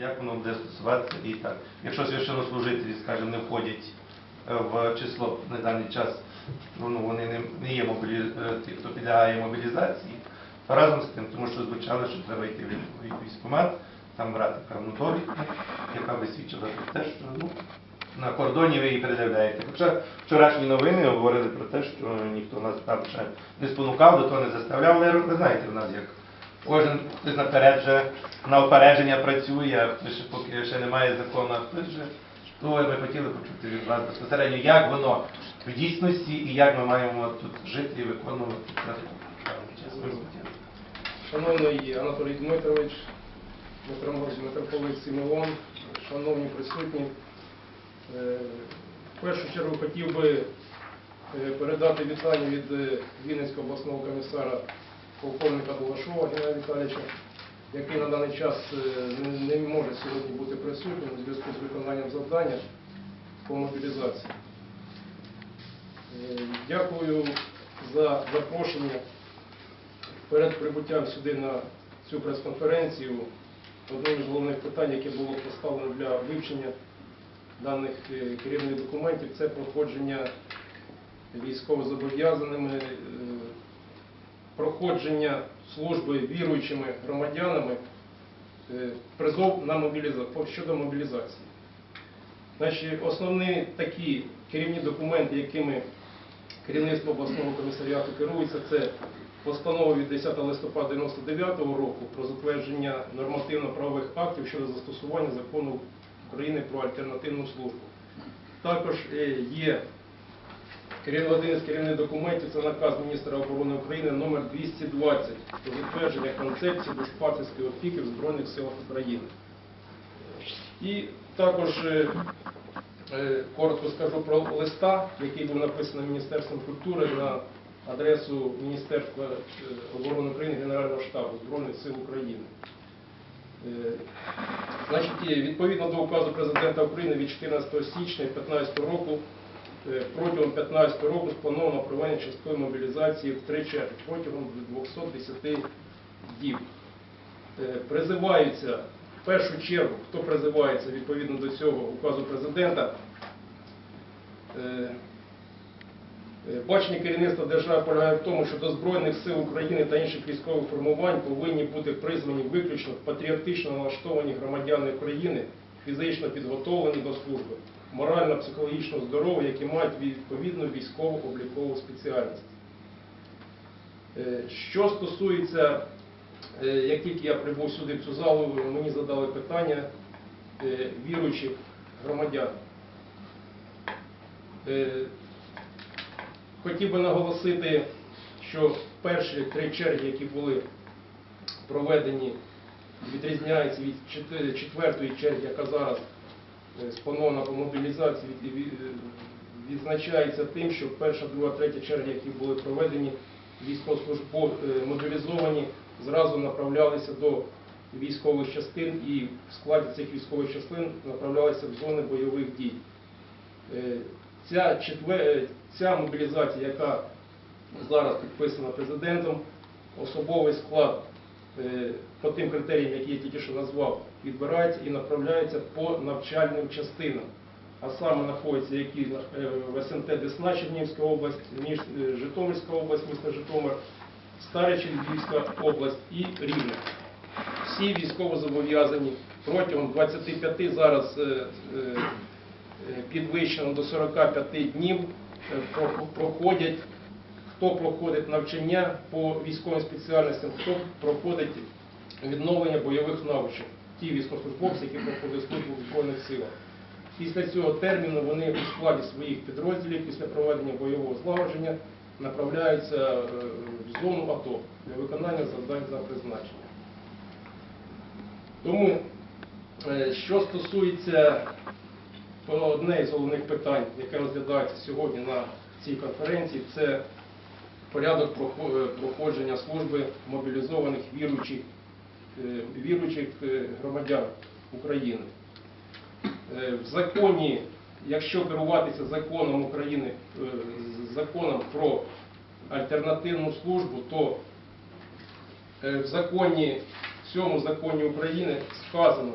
як воно буде стосуватися і так. Якщо священнослужителі, скажімо, не входять е, в число на даний час, ну, вони не, не є мобілі... е, ті, хто підлягає мобілізації, разом з тим, тому що звучало, що треба йти в в військкомат, там брати певну довідку, яка би свідчила про те, що ну, на кордоні ви її передивляєте. Хоча вчорашні новини говорили про те, що ніхто нас там ще не спонукав, до того не заставляв, але ви знаєте, в нас як кожен хтось наперед вже на опередження працює, ще поки ще немає закону, вже. То ми хотіли почути від вас безпосередньо, як воно в дійсності і як ми маємо тут жити і виконувати. Шановний Анатолій Дмитрович, митрополит митрополит Симеон, шановні присутні, е, в першу чергу хотів би е, передати вітання від е, Вінницького обласного комісара полковника Долашова Геннадія Віталійовича, який на даний час е, не- може сьогодні бути присутнім у зв'язку з виконанням завдання по мобілізації. Е, Дякую за запрошення перед прибуттям сюди на цю прес-конференцію одним з головних питань, яке було поставлено для вивчення даних е, керівних документів, це проходження військовозобов'язаними, проходження служби віруючими громадянами е, призов на мобілізацію щодо мобілізації. Значить, основні такі керівні документи, якими керівництво обласного комісаріату керується, це постанова від 10 листопада 1999 року про затвердження нормативно-правових актів щодо застосування закону України про альтернативну службу. Також е, є один із керівних документів, це наказ міністра оборони України номер 220 про затвердження концепції душпастерської опіки в Збройних силах України. І також е, Е, коротко скажу про листа, який був написаний Міністерством культури на адресу Міністерства е, оборони України Генерального штабу Збройних сил України. Значить, відповідно до указу президента України від 14 січня 2015 року, протягом 2015 року сплановано проведення часткової мобілізації в три черги протягом 210 діб. Е, Призиваються в першу чергу, хто призивається відповідно до цього указу президента. Е, е, Бачення керівництва держави полягає в тому, що до Збройних сил України та інших військових формувань повинні бути призвані виключно патріотично налаштовані громадяни України, фізично підготовлені до служби, морально-психологічно здорові, які мають відповідну військову облікову спеціальність. Е, Що стосується, е, як тільки я прибув сюди в цю залу, мені задали питання е, віруючих громадян. Хотів би наголосити, що перші три черги, які були проведені, відрізняються від четвертої черги, яка зараз е, спланована по мобілізації, від- відзначається тим, що перша, друга, третя черги, які були проведені, військовослужбо е, мобілізовані, зразу направлялися до військових частин і в складі цих військових частин направлялися в зони бойових дій. Е, Ця, четве- ця мобілізація, яка зараз підписана президентом, особовий склад е, по тим критеріям, які я тільки що назвав, відбирається і направляється по навчальним частинам. А саме знаходяться які е, в СНТ Десна, Чернігівська область, е, Житомирська область, місто Житомир, Старичі Львівська область і Рівне. Всі військовозобов'язані протягом 25 зараз е, підвищено до 45 днів проходять, хто проходить навчання по військовим спеціальностям, хто проходить відновлення бойових навичок. Ті військовослужбовці, які проходять службу в Збройних силах. Після цього терміну вони у складі своїх підрозділів після проведення бойового злагодження направляються е, в зону АТО для виконання завдань за призначенням. Тому, е, що стосується одне із головних питань, яке розглядається сьогодні на цій конференції, це порядок е, проходження служби мобілізованих віруючих, віруючих е, громадян України. Е, В законі, якщо керуватися законом України, е, законом про альтернативну службу, то е, в законі, в цьому законі України сказано,